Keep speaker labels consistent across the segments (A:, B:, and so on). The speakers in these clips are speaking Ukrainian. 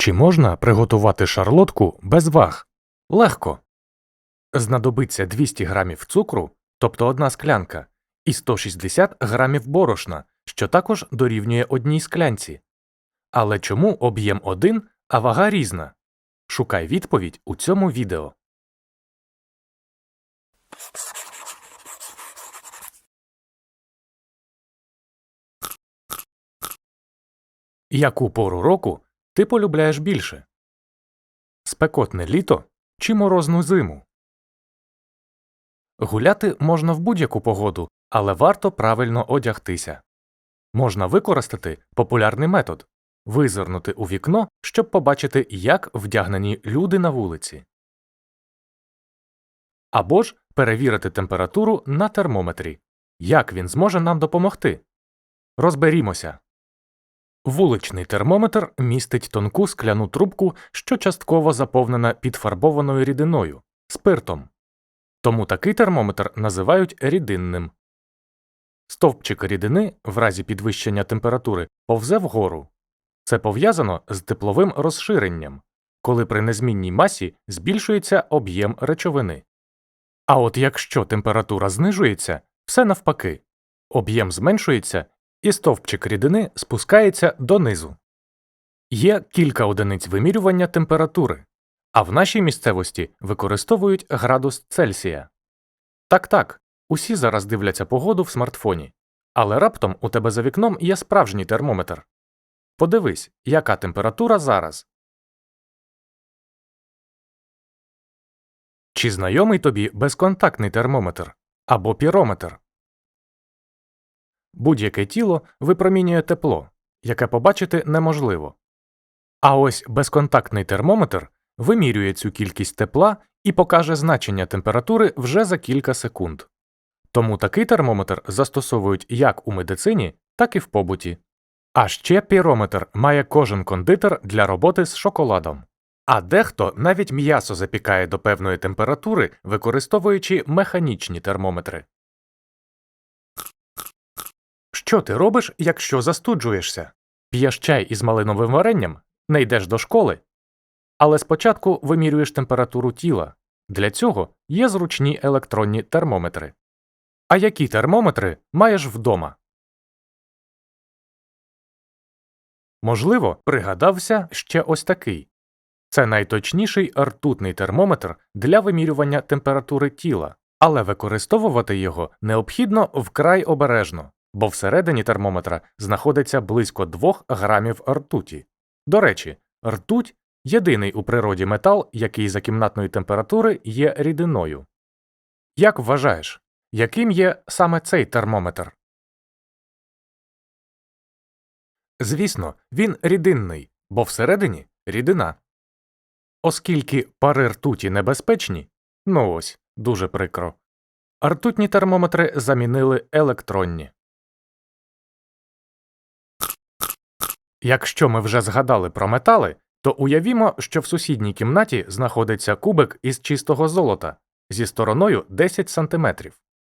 A: Чи можна приготувати шарлотку без ваг? Легко. Знадобиться 200 грамів цукру, тобто одна склянка, і 160 грамів борошна, що також дорівнює одній склянці. Але чому об'єм один, а вага різна? Шукай відповідь у цьому відео. Яку пору року ти полюбляєш більше? Спекотне літо чи морозну зиму? Гуляти можна в будь-яку погоду, але варто правильно одягтися. Можна використати популярний метод визирнути у вікно, щоб побачити, як вдягнені люди на вулиці. Або ж перевірити температуру на термометрі. Як він зможе нам допомогти? Розберімося. Вуличний термометр містить тонку скляну трубку, що частково заповнена підфарбованою рідиною спиртом. Тому такий термометр називають рідинним. Стовпчик рідини в разі підвищення температури повзе вгору. Це пов'язано з тепловим розширенням, коли при незмінній масі збільшується об'єм речовини. А от якщо температура знижується, все навпаки об'єм зменшується і стовпчик рідини спускається донизу. Є кілька одиниць вимірювання температури, а в нашій місцевості використовують градус Цельсія. Так так, усі зараз дивляться погоду в смартфоні, але раптом у тебе за вікном є справжній термометр. Подивись, яка температура зараз. Чи знайомий тобі безконтактний термометр або пірометр? Будь-яке тіло випромінює тепло, яке побачити неможливо. А ось безконтактний термометр вимірює цю кількість тепла і покаже значення температури вже за кілька секунд. Тому такий термометр застосовують як у медицині, так і в побуті. А ще пірометр має кожен кондитер для роботи з шоколадом. А дехто навіть м'ясо запікає до певної температури, використовуючи механічні термометри. Що ти робиш, якщо застуджуєшся? П'єш чай із малиновим варенням, не йдеш до школи. Але спочатку вимірюєш температуру тіла. Для цього є зручні електронні термометри. А які термометри маєш вдома? Можливо, пригадався ще ось такий. Це найточніший ртутний термометр для вимірювання температури тіла, але використовувати його необхідно вкрай обережно, бо всередині термометра знаходиться близько 2 грамів ртуті. До речі, ртуть єдиний у природі метал, який за кімнатної температури є рідиною. Як вважаєш, яким є саме цей термометр? Звісно, він рідинний, бо всередині рідина. Оскільки пари ртуті небезпечні, ну ось, дуже прикро. Ртутні термометри замінили електронні. Якщо ми вже згадали про метали, то уявімо, що в сусідній кімнаті знаходиться кубик із чистого золота зі стороною 10 см.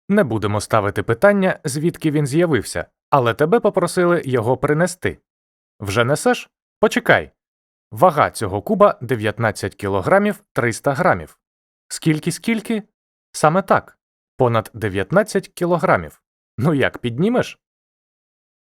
A: Не будемо ставити питання, звідки він з'явився, але тебе попросили його принести. Вже несеш? Почекай. Вага цього куба 19 кг 300 грамів. Скільки скільки? Саме так. Понад 19 кілограмів. Ну як піднімеш?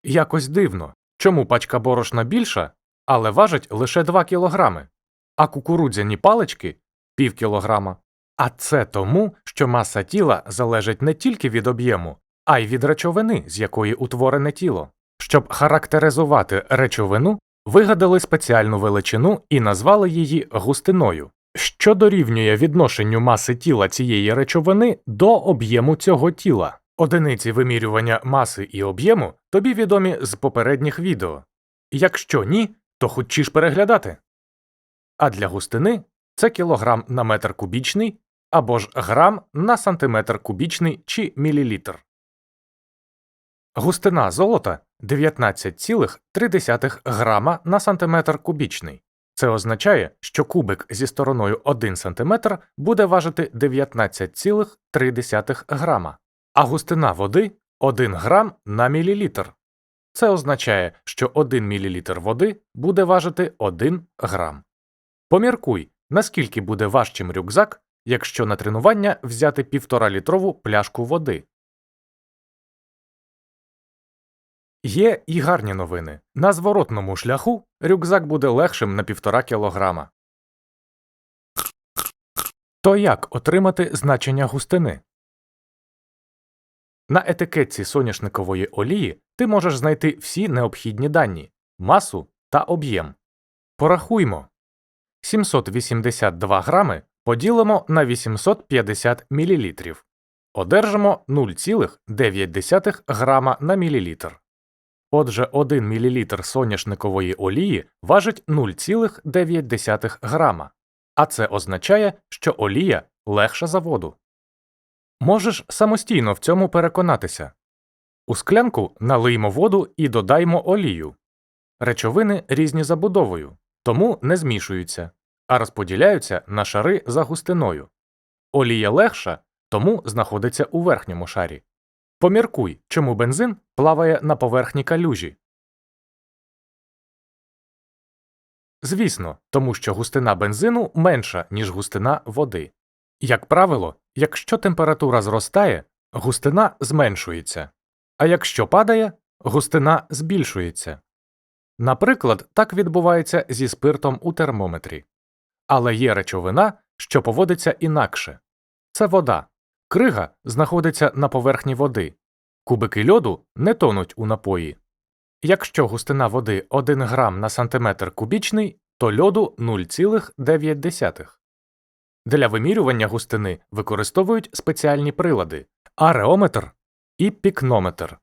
A: Якось дивно. Чому пачка борошна більша, але важить лише 2 кілограми, а кукурудзяні палички пів кілограма. А це тому, що маса тіла залежить не тільки від об'єму, а й від речовини, з якої утворене тіло. Щоб характеризувати речовину, вигадали спеціальну величину і назвали її густиною, що дорівнює відношенню маси тіла цієї речовини до об'єму цього тіла. Одиниці вимірювання маси і об'єму тобі відомі з попередніх відео. Якщо ні, то хочеш переглядати. А для густини це кілограм на метр кубічний або ж грам на сантиметр кубічний чи мілілітр. Густина золота 19,3 грама на сантиметр кубічний. Це означає, що кубик зі стороною 1 см буде важити 19,3 грама, а густина води 1 грам на мілілітр. Це означає, що 1 мл води буде важити 1 грам. Поміркуй, наскільки буде важчим рюкзак, якщо на тренування взяти 1,5-літрову пляшку води. Є і гарні новини. На зворотному шляху рюкзак буде легшим на 1,5 кілограма. То як отримати значення густини? На етикетці соняшникової олії ти можеш знайти всі необхідні дані масу та об'єм. Порахуймо. 782 грами поділимо на 850 мл. Одержимо 0,9 грама на мілілітр. Отже, 1 мл соняшникової олії важить 0,9 грама, а це означає, що олія легша за воду. Можеш самостійно в цьому переконатися. У склянку налиймо воду і додаймо олію. Речовини різні забудовою, тому не змішуються, а розподіляються на шари за густиною. Олія легша, тому знаходиться у верхньому шарі. Поміркуй, чому бензин плаває на поверхні калюжі. Звісно, тому що густина бензину менша, ніж густина води. Як правило, якщо температура зростає, густина зменшується, а якщо падає, густина збільшується. Наприклад, так відбувається зі спиртом у термометрі. Але є речовина, що поводиться інакше це вода. Крига знаходиться на поверхні води, кубики льоду не тонуть у напої. Якщо густина води 1 грам на сантиметр кубічний, то льоду 0,9. Для вимірювання густини використовують спеціальні прилади ареометр і пікнометр,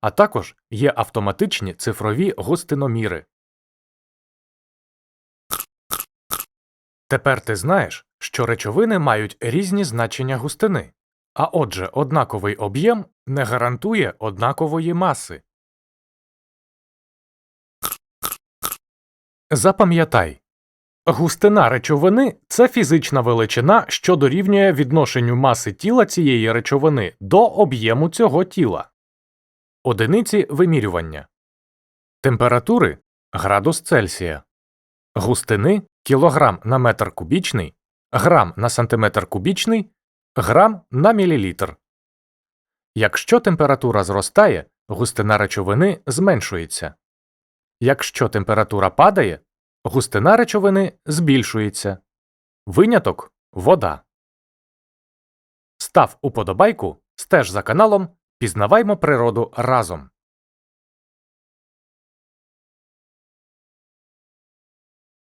A: а також є автоматичні цифрові густиноміри. Тепер ти знаєш, що речовини мають різні значення густини, а отже, однаковий об'єм не гарантує однакової маси. Запам'ятай Густина речовини це фізична величина, що дорівнює відношенню маси тіла цієї речовини до об'єму цього тіла. Одиниці вимірювання температури градус Цельсія, густини кілограм на метр кубічний, грам на сантиметр кубічний, грам на мілілітр. Якщо температура зростає, густина речовини зменшується. Якщо температура падає, густина речовини збільшується. Виняток вода. Став уподобайку, стеж за каналом, пізнаваймо природу разом.